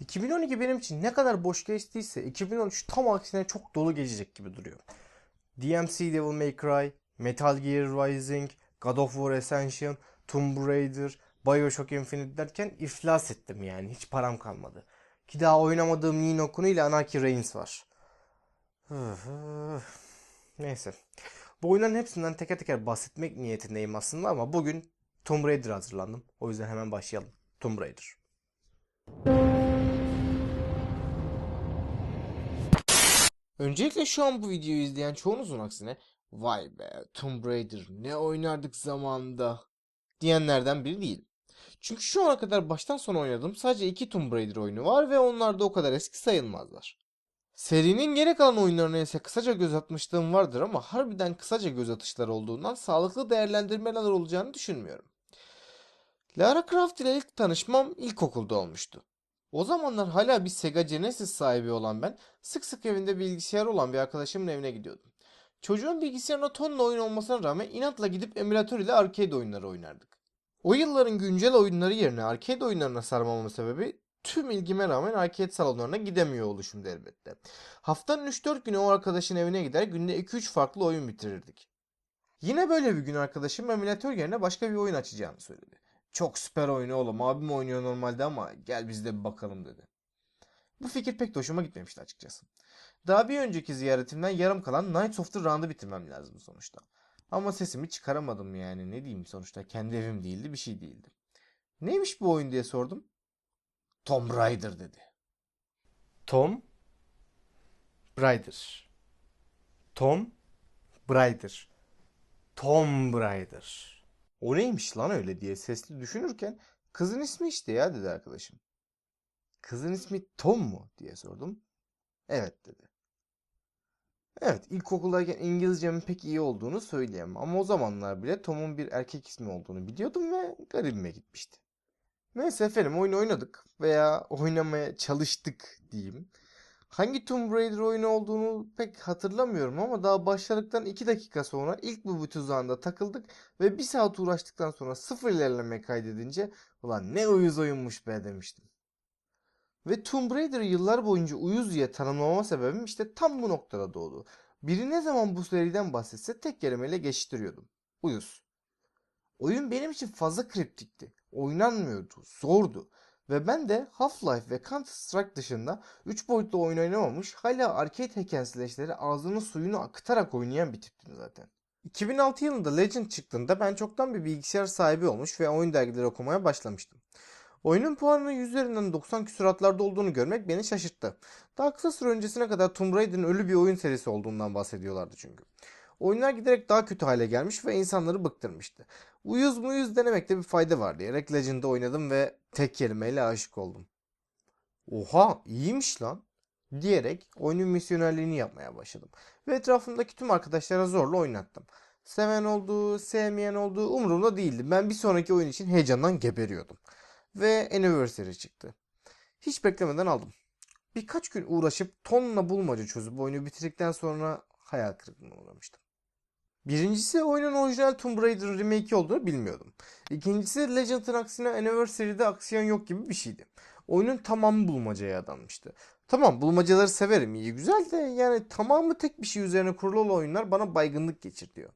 2012 benim için ne kadar boş geçtiyse 2013 tam aksine çok dolu geçecek gibi duruyor. DMC Devil May Cry, Metal Gear Rising, God of War Ascension, Tomb Raider, Bioshock Infinite derken iflas ettim yani. Hiç param kalmadı. Ki daha oynamadığım Nino Kuni ile Anarchy Reigns var. Neyse. Bu oyunların hepsinden teker teker bahsetmek niyetindeyim aslında ama bugün Tomb Raider hazırlandım. O yüzden hemen başlayalım. Tomb Raider. Öncelikle şu an bu videoyu izleyen çoğunuzun aksine vay be Tomb Raider ne oynardık zamanında diyenlerden biri değil. Çünkü şu ana kadar baştan sona oynadığım sadece iki Tomb Raider oyunu var ve onlar da o kadar eski sayılmazlar. Serinin geri kalan oyunlarına ise kısaca göz atmışlığım vardır ama harbiden kısaca göz atışlar olduğundan sağlıklı değerlendirmeler olacağını düşünmüyorum. Lara Croft ile ilk tanışmam ilkokulda olmuştu. O zamanlar hala bir Sega Genesis sahibi olan ben sık sık evinde bilgisayar olan bir arkadaşımın evine gidiyordum. Çocuğun bilgisayarında tonla oyun olmasına rağmen inatla gidip emülatör ile arcade oyunları oynardık. O yılların güncel oyunları yerine arcade oyunlarına sarmamın sebebi tüm ilgime rağmen arcade salonlarına gidemiyor oluşumdu elbette. Haftanın 3-4 günü o arkadaşın evine gider günde 2-3 farklı oyun bitirirdik. Yine böyle bir gün arkadaşım emülatör yerine başka bir oyun açacağını söyledi. Çok süper oyunu oğlum abim oynuyor normalde ama gel biz de bir bakalım dedi. Bu fikir pek de hoşuma gitmemişti açıkçası. Daha bir önceki ziyaretimden yarım kalan Knights of the Round'ı bitirmem lazım sonuçta. Ama sesimi çıkaramadım yani ne diyeyim sonuçta kendi evim değildi bir şey değildi. Neymiş bu oyun diye sordum. Tomb Raider dedi. Tom Raider. Tom Raider. Tom Raider. O neymiş lan öyle diye sesli düşünürken kızın ismi işte ya dedi arkadaşım. Kızın ismi Tom mu diye sordum. Evet dedi. Evet ilkokuldayken İngilizcemin pek iyi olduğunu söyleyemem ama o zamanlar bile Tom'un bir erkek ismi olduğunu biliyordum ve garibime gitmişti. Neyse efendim oyun oynadık veya oynamaya çalıştık diyeyim. Hangi Tomb Raider oyunu olduğunu pek hatırlamıyorum ama daha başladıktan 2 dakika sonra ilk bu tuzağında takıldık ve 1 saat uğraştıktan sonra sıfır ilerleme kaydedince ulan ne uyuz oyunmuş be demiştim. Ve Tomb Raider'ı yıllar boyunca uyuz diye tanımlamama sebebim işte tam bu noktada doğdu. Biri ne zaman bu seriden bahsetse tek kelimeyle geçiştiriyordum. Uyuz. Oyun benim için fazla kriptikti. Oynanmıyordu, zordu. Ve ben de Half-Life ve Counter Strike dışında 3 boyutlu oyun oynamamış hala arcade hack and slash'leri ağzının suyunu akıtarak oynayan bir tiptim zaten. 2006 yılında Legend çıktığında ben çoktan bir bilgisayar sahibi olmuş ve oyun dergileri okumaya başlamıştım. Oyunun puanının 100 üzerinden 90 küsuratlarda olduğunu görmek beni şaşırttı. Daha kısa süre öncesine kadar Tomb Raider'ın ölü bir oyun serisi olduğundan bahsediyorlardı çünkü. Oyunlar giderek daha kötü hale gelmiş ve insanları bıktırmıştı. Uyuz muyuz denemekte bir fayda var diyerek Legend'da oynadım ve tek kelimeyle aşık oldum. Oha iyiymiş lan diyerek oyunun misyonerliğini yapmaya başladım. Ve etrafımdaki tüm arkadaşlara zorla oynattım. Seven oldu, sevmeyen oldu umurumda değildi. Ben bir sonraki oyun için heyecandan geberiyordum. Ve Anniversary çıktı. Hiç beklemeden aldım. Birkaç gün uğraşıp tonla bulmaca çözüp oyunu bitirdikten sonra hayal kırıklığına uğramıştım. Birincisi oyunun orijinal Tomb Raider remake olduğunu bilmiyordum. İkincisi Legend'ın aksine Anniversary'de aksiyon yok gibi bir şeydi. Oyunun tamamı bulmacaya adanmıştı. Tamam bulmacaları severim iyi güzel de yani tamamı tek bir şey üzerine kurulu olan oyunlar bana baygınlık geçirtiyor.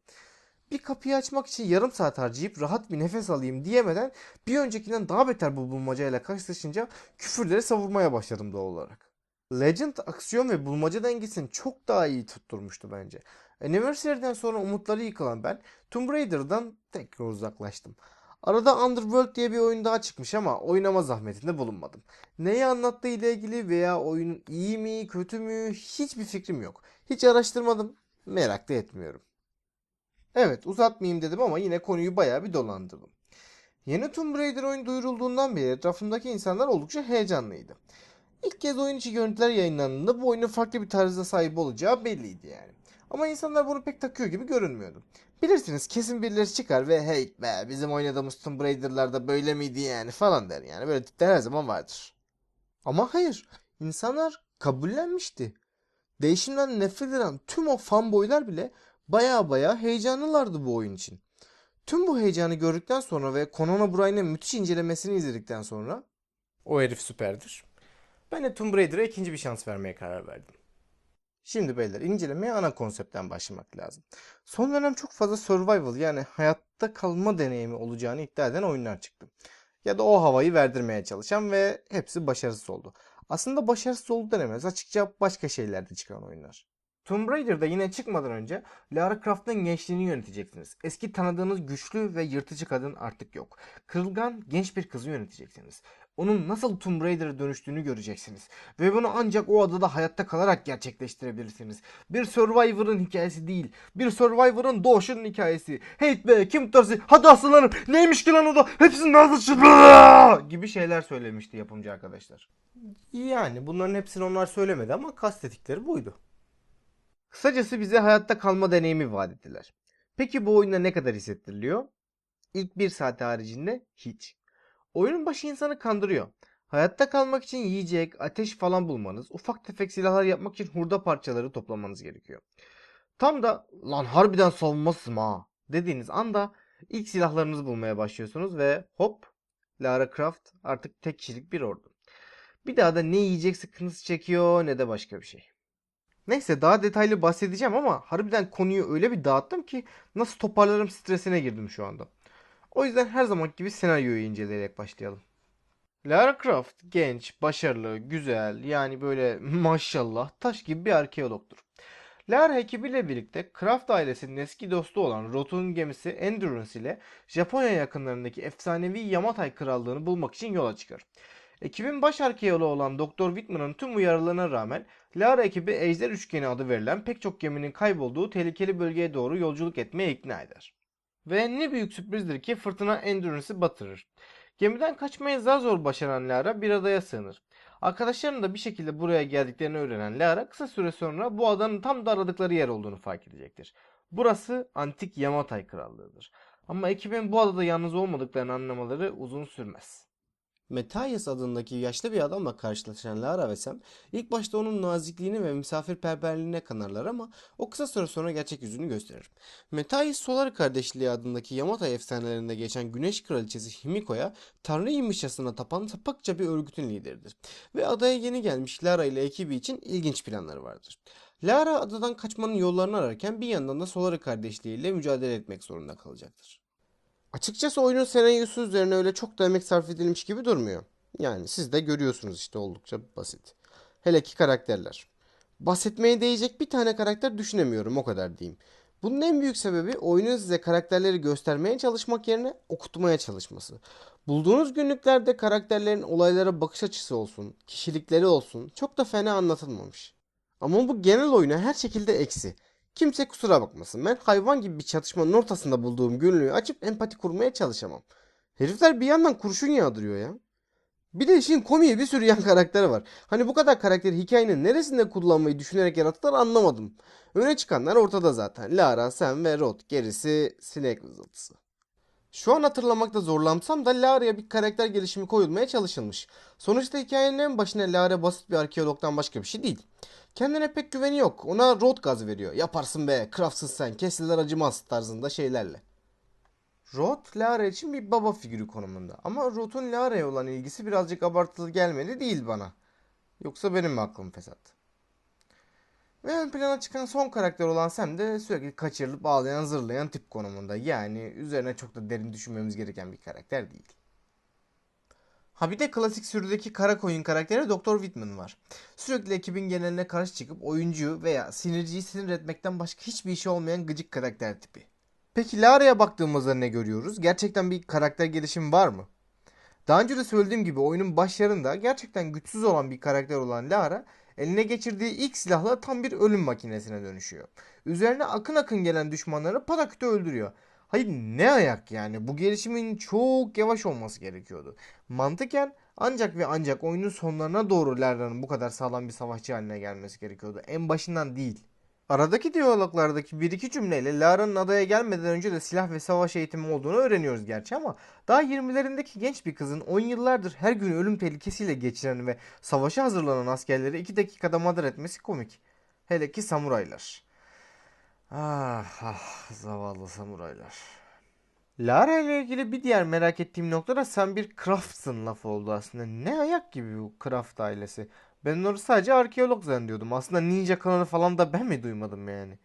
Bir kapıyı açmak için yarım saat harcayıp rahat bir nefes alayım diyemeden bir öncekinden daha beter bu bulmacayla karşılaşınca küfürleri savurmaya başladım doğal olarak. Legend aksiyon ve bulmaca dengesini çok daha iyi tutturmuştu bence. Anniversary'den sonra umutları yıkılan ben Tomb Raider'dan tekrar uzaklaştım. Arada Underworld diye bir oyun daha çıkmış ama oynama zahmetinde bulunmadım. Neyi anlattığı ile ilgili veya oyunun iyi mi kötü mü hiçbir fikrim yok. Hiç araştırmadım, merak da etmiyorum. Evet uzatmayayım dedim ama yine konuyu bayağı bir dolandırdım. Yeni Tomb Raider oyun duyurulduğundan beri etrafımdaki insanlar oldukça heyecanlıydı. İlk kez oyun içi görüntüler yayınlandığında bu oyunun farklı bir tarzda sahip olacağı belliydi yani. Ama insanlar bunu pek takıyor gibi görünmüyordu. Bilirsiniz kesin birileri çıkar ve hey be bizim oynadığımız Tomb Raider'larda böyle miydi yani falan der yani. Böyle tipler her zaman vardır. Ama hayır. insanlar kabullenmişti. Değişimden nefret eden tüm o fanboylar bile baya baya heyecanlılardı bu oyun için. Tüm bu heyecanı gördükten sonra ve Conan O'Brien'in müthiş incelemesini izledikten sonra o herif süperdir. Ben de Tomb Raider'a ikinci bir şans vermeye karar verdim. Şimdi beyler incelemeye ana konseptten başlamak lazım. Son dönem çok fazla survival yani hayatta kalma deneyimi olacağını iddia eden oyunlar çıktı. Ya da o havayı verdirmeye çalışan ve hepsi başarısız oldu. Aslında başarısız oldu denemez. Açıkça başka şeylerde çıkan oyunlar. Tomb Raider'da yine çıkmadan önce Lara Croft'ın gençliğini yöneteceksiniz. Eski tanıdığınız güçlü ve yırtıcı kadın artık yok. Kırılgan genç bir kızı yöneteceksiniz. Onun nasıl Tomb Raider'a dönüştüğünü göreceksiniz. Ve bunu ancak o adada hayatta kalarak gerçekleştirebilirsiniz. Bir Survivor'ın hikayesi değil. Bir Survivor'ın doğuşunun hikayesi. Hate be kim tersi hadi aslanlarım neymiş ki lan o da hepsinin ağzı çıplak gibi şeyler söylemişti yapımcı arkadaşlar. Yani bunların hepsini onlar söylemedi ama kastettikleri buydu. Kısacası bize hayatta kalma deneyimi vaat ettiler. Peki bu oyunda ne kadar hissettiriliyor? İlk bir saat haricinde hiç. Oyunun başı insanı kandırıyor. Hayatta kalmak için yiyecek, ateş falan bulmanız, ufak tefek silahlar yapmak için hurda parçaları toplamanız gerekiyor. Tam da lan harbiden savunmasızım ha dediğiniz anda ilk silahlarınızı bulmaya başlıyorsunuz ve hop Lara Croft artık tek kişilik bir ordu. Bir daha da ne yiyecek sıkıntısı çekiyor ne de başka bir şey. Neyse daha detaylı bahsedeceğim ama harbiden konuyu öyle bir dağıttım ki nasıl toparlarım stresine girdim şu anda. O yüzden her zaman gibi senaryoyu inceleyerek başlayalım. Lara Croft genç, başarılı, güzel yani böyle maşallah taş gibi bir arkeologtur. Lara ekibiyle birlikte Kraft ailesinin eski dostu olan Rotu'nun gemisi Endurance ile Japonya yakınlarındaki efsanevi Yamatai krallığını bulmak için yola çıkar. Ekibin baş arkeoloğu olan Doktor Whitman'ın tüm uyarılarına rağmen Lara ekibi Ejder Üçgeni adı verilen pek çok geminin kaybolduğu tehlikeli bölgeye doğru yolculuk etmeye ikna eder. Ve ne büyük sürprizdir ki fırtına Endurance'ı batırır. Gemiden kaçmayı zar zor başaran Lara bir adaya sığınır. Arkadaşlarının da bir şekilde buraya geldiklerini öğrenen Lara kısa süre sonra bu adanın tam da aradıkları yer olduğunu fark edecektir. Burası antik Yamatai krallığıdır. Ama ekibin bu adada yalnız olmadıklarını anlamaları uzun sürmez. Metayes adındaki yaşlı bir adamla karşılaşan Lara ve Sam ilk başta onun nazikliğini ve misafirperverliğine kanarlar ama o kısa süre sonra gerçek yüzünü gösterir. Metayes Solar Kardeşliği adındaki Yamata efsanelerinde geçen Güneş Kraliçesi Himiko'ya Tanrı immişçasına tapan sapıkça bir örgütün lideridir. Ve adaya yeni gelmiş Lara ile ekibi için ilginç planları vardır. Lara adadan kaçmanın yollarını ararken bir yandan da Solar Kardeşliği ile mücadele etmek zorunda kalacaktır. Açıkçası oyunun senaryosu üzerine öyle çok da emek sarf edilmiş gibi durmuyor. Yani siz de görüyorsunuz işte oldukça basit. Hele ki karakterler. Bahsetmeye değecek bir tane karakter düşünemiyorum o kadar diyeyim. Bunun en büyük sebebi oyunun size karakterleri göstermeye çalışmak yerine okutmaya çalışması. Bulduğunuz günlüklerde karakterlerin olaylara bakış açısı olsun, kişilikleri olsun çok da fena anlatılmamış. Ama bu genel oyuna her şekilde eksi. Kimse kusura bakmasın. Ben hayvan gibi bir çatışmanın ortasında bulduğum günlüğü açıp empati kurmaya çalışamam. Herifler bir yandan kurşun yağdırıyor ya. Bir de işin komiği bir sürü yan karakteri var. Hani bu kadar karakteri hikayenin neresinde kullanmayı düşünerek yarattılar anlamadım. Öne çıkanlar ortada zaten. Lara, Sam ve Rod. Gerisi sinek vızıltısı. Şu an hatırlamakta zorlansam da Lara'ya bir karakter gelişimi koyulmaya çalışılmış. Sonuçta hikayenin en başına Lara basit bir arkeologdan başka bir şey değil. Kendine pek güveni yok. Ona Rod gaz veriyor. Yaparsın be, kraftsız sen, kesilir acımaz tarzında şeylerle. Rod, Lara için bir baba figürü konumunda. Ama Rod'un Lara'ya olan ilgisi birazcık abartılı gelmedi değil bana. Yoksa benim mi aklım fesat? Ve ön plana çıkan son karakter olan Sam de sürekli kaçırılıp ağlayan zırlayan tip konumunda. Yani üzerine çok da derin düşünmemiz gereken bir karakter değil. Ha bir de klasik sürüdeki kara koyun karakteri Doktor Whitman var. Sürekli ekibin geneline karşı çıkıp oyuncuyu veya sinirciyi sinir etmekten başka hiçbir işi olmayan gıcık karakter tipi. Peki Lara'ya baktığımızda ne görüyoruz? Gerçekten bir karakter gelişimi var mı? Daha önce de söylediğim gibi oyunun başlarında gerçekten güçsüz olan bir karakter olan Lara eline geçirdiği ilk silahla tam bir ölüm makinesine dönüşüyor. Üzerine akın akın gelen düşmanları pataküte öldürüyor. Hayır ne ayak yani bu gelişimin çok yavaş olması gerekiyordu. Mantıken ancak ve ancak oyunun sonlarına doğru Lara'nın bu kadar sağlam bir savaşçı haline gelmesi gerekiyordu. En başından değil. Aradaki diyaloglardaki bir iki cümleyle Lara'nın adaya gelmeden önce de silah ve savaş eğitimi olduğunu öğreniyoruz gerçi ama daha 20'lerindeki genç bir kızın 10 yıllardır her gün ölüm tehlikesiyle geçiren ve savaşa hazırlanan askerleri 2 dakikada madar etmesi komik. Hele ki samuraylar. Ah ah zavallı samuraylar. Lara ile ilgili bir diğer merak ettiğim nokta da sen bir Crafts'ın lafı oldu aslında. Ne ayak gibi bu Craft ailesi. Ben onları sadece arkeolog zannediyordum. Aslında ninja kanalı falan da ben mi duymadım yani?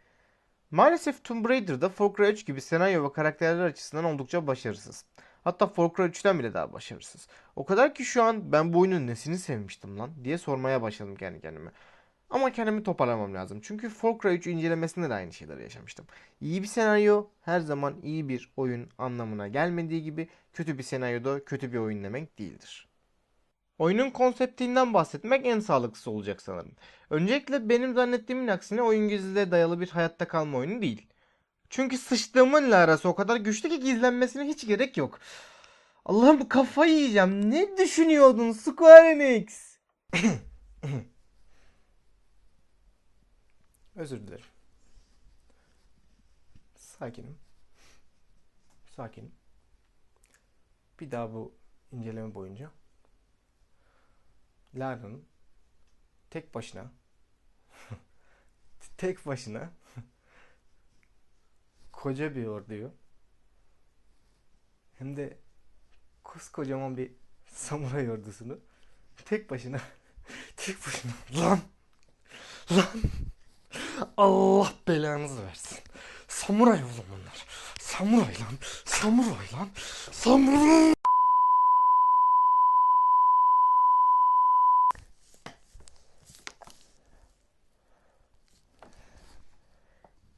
Maalesef Tomb Raider'da Far Cry 3 gibi senaryo ve karakterler açısından oldukça başarısız. Hatta Far Cry 3'ten bile daha başarısız. O kadar ki şu an ben bu oyunun nesini sevmiştim lan diye sormaya başladım kendi kendime. Ama kendimi toparlamam lazım. Çünkü Far Cry 3 incelemesinde de aynı şeyleri yaşamıştım. İyi bir senaryo her zaman iyi bir oyun anlamına gelmediği gibi kötü bir senaryoda kötü bir oyun demek değildir. Oyunun konseptinden bahsetmek en sağlıklısı olacak sanırım. Öncelikle benim zannettiğimin aksine oyun gizliliğe dayalı bir hayatta kalma oyunu değil. Çünkü sıçtığımın larası o kadar güçlü ki gizlenmesine hiç gerek yok. Allah'ım kafayı yiyeceğim. Ne düşünüyordun Square Enix? Özür dilerim. Sakinim. Sakinim. Bir daha bu inceleme boyunca Lara'nın tek başına tek başına koca bir orduyu hem de koskocaman bir samuray ordusunu tek başına tek başına lan lan Allah belanızı versin. Samuray oğlum bunlar. Samuray lan. Samuray lan. Samuray.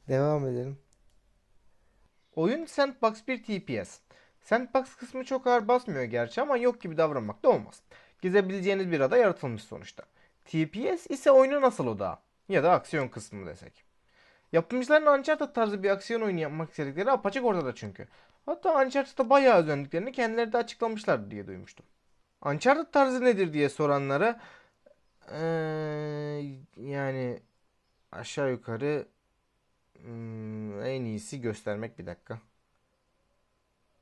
Devam edelim. Oyun Sandbox bir TPS. Sandbox kısmı çok ağır basmıyor gerçi ama yok gibi davranmak da olmaz. Gezebileceğiniz bir ada yaratılmış sonuçta. TPS ise oyunun asıl odağı. Ya da aksiyon kısmı desek. Yapımcıların Uncharted tarzı bir aksiyon oyunu yapmak istedikleri apaçık ortada çünkü. Hatta Uncharted'a bayağı özendiklerini kendileri de açıklamışlardı diye duymuştum. Uncharted tarzı nedir diye soranlara eee, yani aşağı yukarı hmm, en iyisi göstermek bir dakika.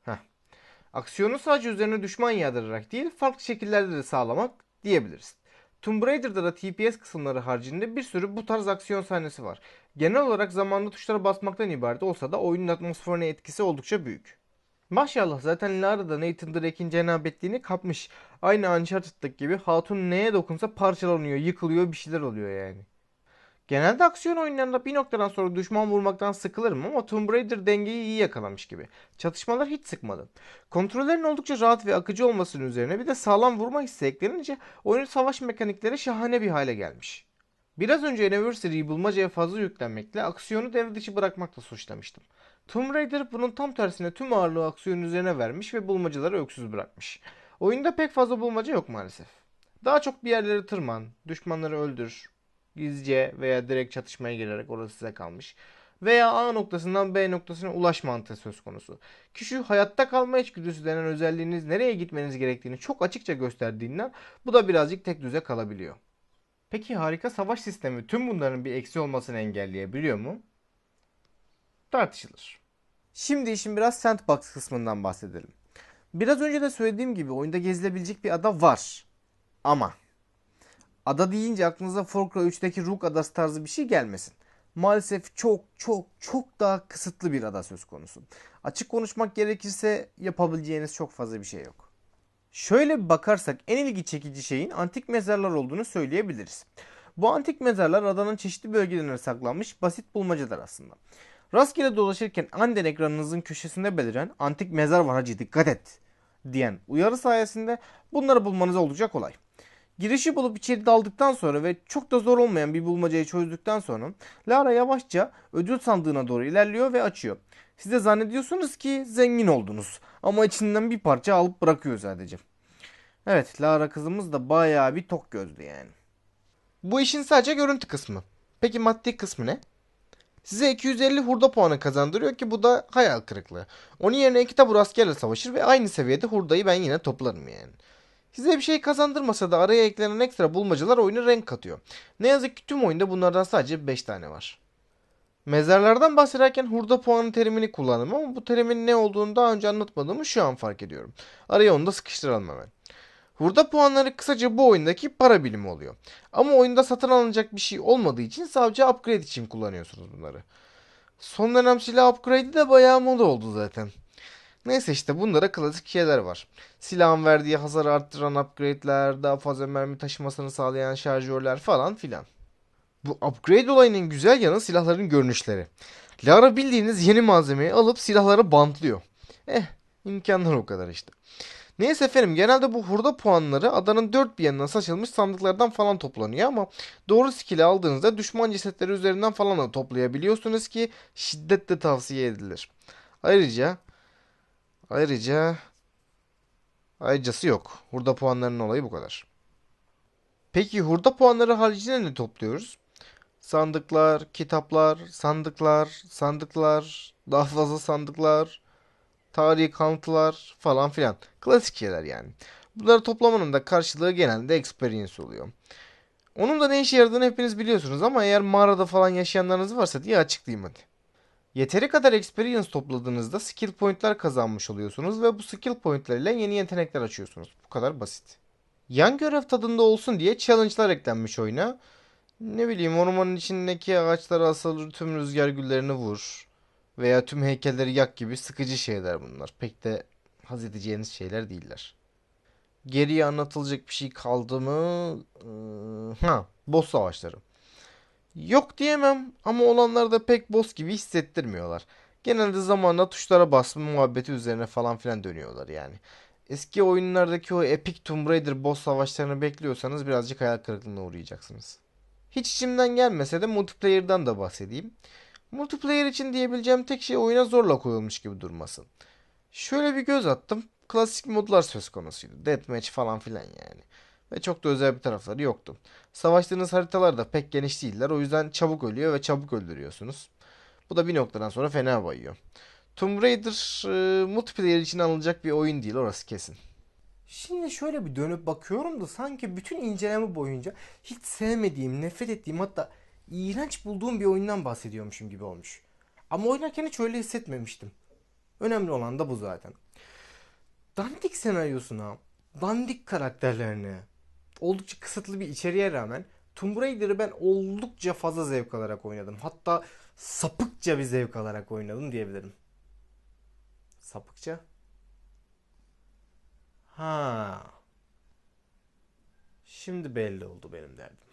Heh. Aksiyonu sadece üzerine düşman yağdırarak değil farklı şekillerde de sağlamak diyebiliriz. Tomb Raider'da da TPS kısımları haricinde bir sürü bu tarz aksiyon sahnesi var. Genel olarak zamanlı tuşlara basmaktan ibaret olsa da oyunun atmosferine etkisi oldukça büyük. Maşallah zaten Lara da Nathan Drake'in cenabetliğini kapmış. Aynı Uncharted'daki gibi hatun neye dokunsa parçalanıyor, yıkılıyor bir şeyler oluyor yani. Genelde aksiyon oyunlarında bir noktadan sonra düşman vurmaktan sıkılırım ama Tomb Raider dengeyi iyi yakalamış gibi. Çatışmalar hiç sıkmadı. Kontrollerin oldukça rahat ve akıcı olmasının üzerine bir de sağlam vurma hissi eklenince oyunun savaş mekanikleri şahane bir hale gelmiş. Biraz önce Anniversary'yi bulmacaya fazla yüklenmekle aksiyonu devre dışı bırakmakla suçlamıştım. Tomb Raider bunun tam tersine tüm ağırlığı aksiyonun üzerine vermiş ve bulmacaları öksüz bırakmış. Oyunda pek fazla bulmaca yok maalesef. Daha çok bir yerlere tırman, düşmanları öldür, gizlice veya direkt çatışmaya girerek orası size kalmış. Veya A noktasından B noktasına ulaş mantığı söz konusu. Ki şu hayatta kalma içgüdüsü denen özelliğiniz nereye gitmeniz gerektiğini çok açıkça gösterdiğinden bu da birazcık tek düze kalabiliyor. Peki harika savaş sistemi tüm bunların bir eksi olmasını engelleyebiliyor mu? Tartışılır. Şimdi işin biraz sandbox kısmından bahsedelim. Biraz önce de söylediğim gibi oyunda gezilebilecek bir ada var. Ama ada deyince aklınıza Far Cry 3'teki Rook adası tarzı bir şey gelmesin. Maalesef çok çok çok daha kısıtlı bir ada söz konusu. Açık konuşmak gerekirse yapabileceğiniz çok fazla bir şey yok. Şöyle bir bakarsak en ilgi çekici şeyin antik mezarlar olduğunu söyleyebiliriz. Bu antik mezarlar adanın çeşitli bölgelerine saklanmış basit bulmacalar aslında. Rastgele dolaşırken anden ekranınızın köşesinde beliren antik mezar var hacı dikkat et diyen uyarı sayesinde bunları bulmanız oldukça kolay. Girişi bulup içeri daldıktan sonra ve çok da zor olmayan bir bulmacayı çözdükten sonra Lara yavaşça ödül sandığına doğru ilerliyor ve açıyor. Siz de zannediyorsunuz ki zengin oldunuz ama içinden bir parça alıp bırakıyor sadece. Evet Lara kızımız da bayağı bir tok gözlü yani. Bu işin sadece görüntü kısmı. Peki maddi kısmı ne? Size 250 hurda puanı kazandırıyor ki bu da hayal kırıklığı. Onun yerine iki tabur askerle savaşır ve aynı seviyede hurdayı ben yine toplarım yani. Size bir şey kazandırmasa da araya eklenen ekstra bulmacalar oyunu renk katıyor. Ne yazık ki tüm oyunda bunlardan sadece 5 tane var. Mezarlardan bahsederken hurda puanı terimini kullandım ama bu terimin ne olduğunu daha önce anlatmadığımı şu an fark ediyorum. Araya onu da sıkıştıralım hemen. Hurda puanları kısaca bu oyundaki para bilimi oluyor. Ama oyunda satın alınacak bir şey olmadığı için sadece upgrade için kullanıyorsunuz bunları. Son dönem silah upgrade'i de bayağı moda oldu zaten. Neyse işte bunlara klasik şeyler var. Silahın verdiği hasarı arttıran upgrade'ler, daha fazla mermi taşımasını sağlayan şarjörler falan filan. Bu upgrade olayının güzel yanı silahların görünüşleri. Lara bildiğiniz yeni malzemeyi alıp silahlara bantlıyor. Eh imkanlar o kadar işte. Neyse efendim genelde bu hurda puanları adanın dört bir yanına saçılmış sandıklardan falan toplanıyor ama doğru skill'i aldığınızda düşman cesetleri üzerinden falan da toplayabiliyorsunuz ki şiddetle tavsiye edilir. Ayrıca ayrıca ayrıcası yok. Hurda puanlarının olayı bu kadar. Peki hurda puanları haricinde ne topluyoruz? Sandıklar, kitaplar, sandıklar, sandıklar, daha fazla sandıklar, tarihi kalıntılar falan filan. Klasik şeyler yani. Bunları toplamanın da karşılığı genelde experience oluyor. Onun da ne işe yaradığını hepiniz biliyorsunuz ama eğer mağarada falan yaşayanlarınız varsa diye açıklayayım hadi. Yeteri kadar experience topladığınızda skill point'ler kazanmış oluyorsunuz ve bu skill point'ler ile yeni yetenekler açıyorsunuz. Bu kadar basit. Yan görev tadında olsun diye challenge'lar eklenmiş oyuna. Ne bileyim ormanın içindeki ağaçlara asıl tüm rüzgar güllerini vur. Veya tüm heykelleri yak gibi sıkıcı şeyler bunlar. Pek de haz edeceğiniz şeyler değiller. Geriye anlatılacak bir şey kaldı mı? Ee, Ha, boss savaşları. Yok diyemem ama olanlar da pek boss gibi hissettirmiyorlar. Genelde zamanla tuşlara basma muhabbeti üzerine falan filan dönüyorlar yani. Eski oyunlardaki o Epic Tomb Raider boss savaşlarını bekliyorsanız birazcık hayal kırıklığına uğrayacaksınız. Hiç içimden gelmese de multiplayer'dan da bahsedeyim. Multiplayer için diyebileceğim tek şey oyuna zorla koyulmuş gibi durması. Şöyle bir göz attım. Klasik modlar söz konusuydu. Deathmatch falan filan yani. Ve çok da özel bir tarafları yoktu. Savaştığınız haritalar da pek geniş değiller. O yüzden çabuk ölüyor ve çabuk öldürüyorsunuz. Bu da bir noktadan sonra fena bayıyor. Tomb Raider e, multiplayer için alınacak bir oyun değil orası kesin. Şimdi şöyle bir dönüp bakıyorum da sanki bütün inceleme boyunca hiç sevmediğim, nefret ettiğim hatta iğrenç bulduğum bir oyundan bahsediyormuşum gibi olmuş. Ama oynarken hiç öyle hissetmemiştim. Önemli olan da bu zaten. Dandik senaryosuna, dandik karakterlerine, oldukça kısıtlı bir içeriğe rağmen Tomb Raider'ı ben oldukça fazla zevk alarak oynadım. Hatta sapıkça bir zevk alarak oynadım diyebilirim. Sapıkça? Ha. Şimdi belli oldu benim derdim.